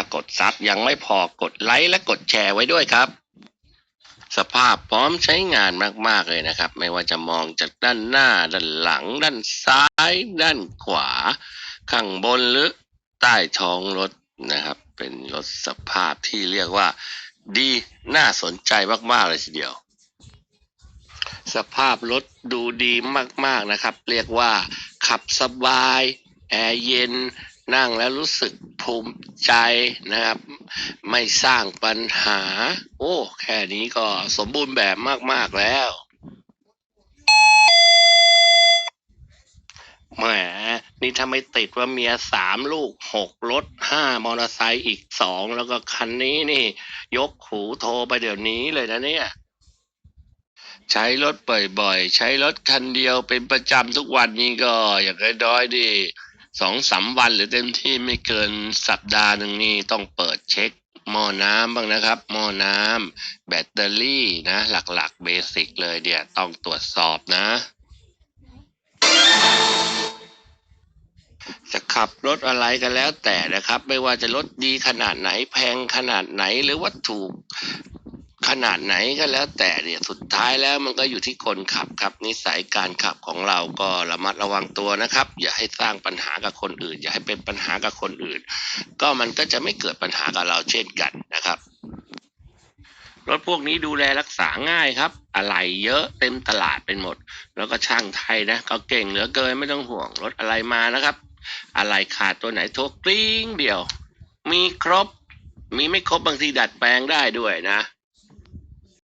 ถ้ากดซับยังไม่พอกดไลค์และกดแชร์ไว้ด้วยครับ สภาพพร้อมใช้งานมาก ๆ เลยนะครับ ไม่ว่าจะมองจากด้านหน้า ด้านหลัง ด้านซ้าย ด้านขวา ข้างบนหรือใต้ท้องรถนะครับ เป็นรถสภาพที่เรียกว่า ดีน่าสนใจมาก ๆ เลยทีเดียว สภาพรถดูดีมาก ๆ นะครับ เรียกว่าขับสบาย แอร์เย็นนั่งแล้วรู้สึกภูมิใจนะครับ ไม่สร้างปัญหา โอ้ แค่นี้ก็สมบูรณ์แบบมาก ๆ แล้วแหมนี่ถ้าไม่ติดว่าเมียสามลูกหกรถห้ามอเตอร์ไซค์อีกสองแล้วก็คันนี้นี่ ยกหูโทรไปเดี๋ยวนี้เลยนะเนี่ย ใช้รถบ่อยๆ ใช้รถคันเดียวเป็นประจำทุกวันนี้ก็ อย่างน้อยๆดิ สองสามวันหรือเต็มที่ไม่เกินสัปดาห์หนึ่งนี่ต้องเปิดเช็คหม้อน้ำบ้างนะครับหม้อน้ำแบตเตอรี่นะหลักๆเบสิกเลยเดี๋ยวต้องตรวจสอบนะ จะขับรถอะไรกันแล้วแต่นะครับ ไม่ว่าจะรถดีขนาดไหนแพงขนาดไหนหรือว่าถูก ขนาดไหนก็แล้วแต่เนี่ยสุดท้ายแล้วมันก็อยู่ที่คนขับครับ นิสัยการขับของเราก็ระมัดระวังตัวนะครับ อย่าให้สร้างปัญหากับคนอื่น อย่าให้เป็นปัญหากับคนอื่น ก็มันก็จะไม่เกิดปัญหากับเราเช่นกันนะครับรถพวกนี้ดูแลรักษาง่ายครับ อะไรเยอะเต็มตลาดเป็นหมด แล้วก็ช่างไทยนะก็เก่งเหลือเกินไม่ต้องห่วงรถอะไรมานะครับ อะไรขาดตัวไหนโทรกริ้งเดียว มีครบ มีไม่ครบบางทีดัดแปลงได้ด้วยนะ